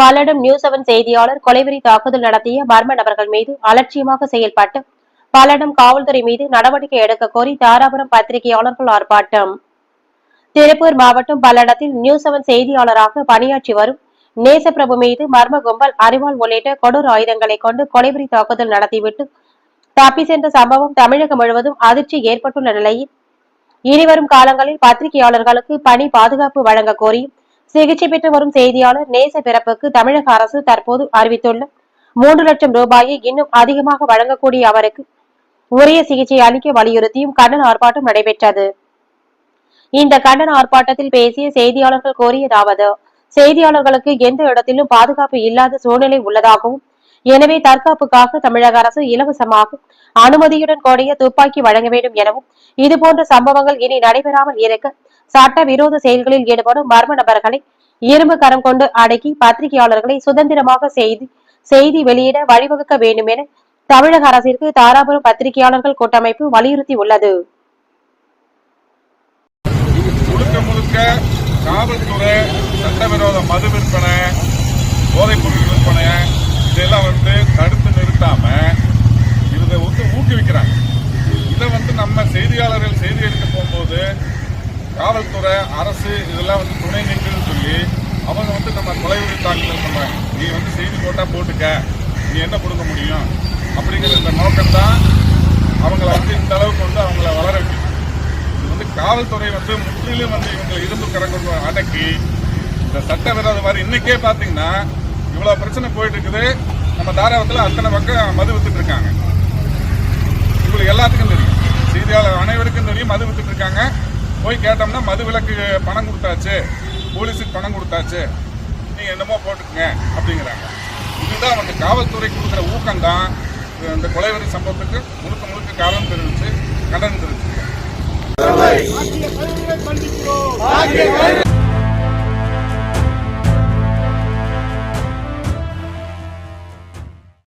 Palladam news seven செய்தியாளர் கொலைவெறி தாக்குதல் நடத்திய மர்ம நபர்கள் மீது அலட்சியமாக செயல்பட்டு பல்லடம் காவல்துறை மீது நடவடிக்கை எடுக்க கோரி தாராபுரம் பத்திரிகையாளர்கள் ஆர்ப்பாட்டம். திருப்பூர் மாவட்டம் பல்லடத்தில் நியூஸ் செவன் செய்தியாளராக பணியாற்றி வரும் நேசப்பிரபு மீது மர்ம கும்பல் அறிவால் உள்ளிட்ட கொடூர ஆயுதங்களை கொண்டு கொலைவெறி தாக்குதல் நடத்திவிட்டு தப்பி சென்ற சம்பவம் தமிழகம் முழுவதும் அதிர்ச்சி ஏற்பட்டுள்ள நிலையில் இனிவரும் காலங்களில் பத்திரிகையாளர்களுக்கு பணி பாதுகாப்பு வழங்க கோரியும் சிகிச்சை பெற்று வரும் செய்தியாளர் நேச பிறப்புக்கு தமிழக அரசு தற்போது அறிவித்துள்ள மூன்று லட்சம் ரூபாயை இன்னும் அதிகமாக வழங்கக்கூடிய அவருக்கு உரிய சிகிச்சை அளிக்க வலியுறுத்தியும் கண்டன ஆர்ப்பாட்டம் நடைபெற்றது. இந்த கண்டன ஆர்ப்பாட்டத்தில் பேசிய செய்தியாளர்கள் கோரியதாவது செய்தியாளர்களுக்கு எந்த இடத்திலும் பாதுகாப்பு இல்லாத சூழ்நிலை உள்ளதாகவும் எனவே தற்காப்புக்காக தமிழக அரசு இலவசமாக அனுமதியுடன் கூடிய துப்பாக்கி வழங்க வேண்டும் எனவும் இதுபோன்ற சம்பவங்கள் இனி நடைபெறாமல் இருக்க சட்ட விரோத செயல்களில் ஈடுபடும் மர்ம நபர்களை இரும்பு கரம் கொண்டு அடக்கி பத்திரிகையாளர்களை சுதந்திரமாக செய்தி செய்தி வெளியிட வழிவகுக்க வேண்டும் என தமிழக அரசிற்கு தாராபுரம் பத்திரிகையாளர்கள் கூட்டமைப்பு வலியுறுத்தி உள்ளது. காவல்துறை சட்டவிரோத மது விற்பனை போதைப் பொருள் விற்பனை இதெல்லாம் வந்து தடுத்து நிறுத்தாம இதை வந்து ஊக்குவிக்கிறாங்க. இதை வந்து நம்ம செய்தியாளர்கள் செய்தி எடுக்க போகும்போது காவல்துறை அரசு இதெல்லாம் வந்து துணை நின்றுன்னு சொல்லி அவங்க வந்து நம்ம கொலையுறி தாக்குதல் பண்றாங்க. நீ வந்து செய்தி போட்டா போட்டுக்க. நீ என்ன கொடுக்க முடியும்? அப்படிங்கிற இந்த நோக்கம் தான் அவங்கள வந்து இந்த அளவுக்கு வந்து அவங்கள வளர வைக்கணும் இது வந்து காவல்துறை வந்து முற்றிலும் வந்து இவங்களை இரும்பு கரங்க அடக்கி இந்த சட்டவிரோத மாதிரி இன்னைக்கே பார்த்தீங்கன்னா இவ்வளோ பிரச்சனை போயிட்டு இருக்குது. நம்ம தாராவத்தில் அத்தனை பக்கம் மது வித்துட்டு இருக்காங்க. உங்களுக்கு எல்லாத்துக்கும் தெரியும். செய்தியாளர் அனைவருக்கும் தெரியும் மது வித்துட்டு இருக்காங்க. போய் கேட்டோம்னா மது விலக்கு பணம் கொடுத்தாச்சு. போலீஸுக்கு பணம் கொடுத்தாச்சு. நீங்கள் என்னமோ போட்டுக்குங்க அப்படிங்கிறாங்க. இதுதான் அவங்க காவல்துறை கொடுக்குற ஊக்கம் தான் இந்த கொலைவெறி சம்பவத்துக்கு முழுக்க முழுக்க காரணம் தெரிவித்து கடன் தெரிவிச்சிருக்கேன்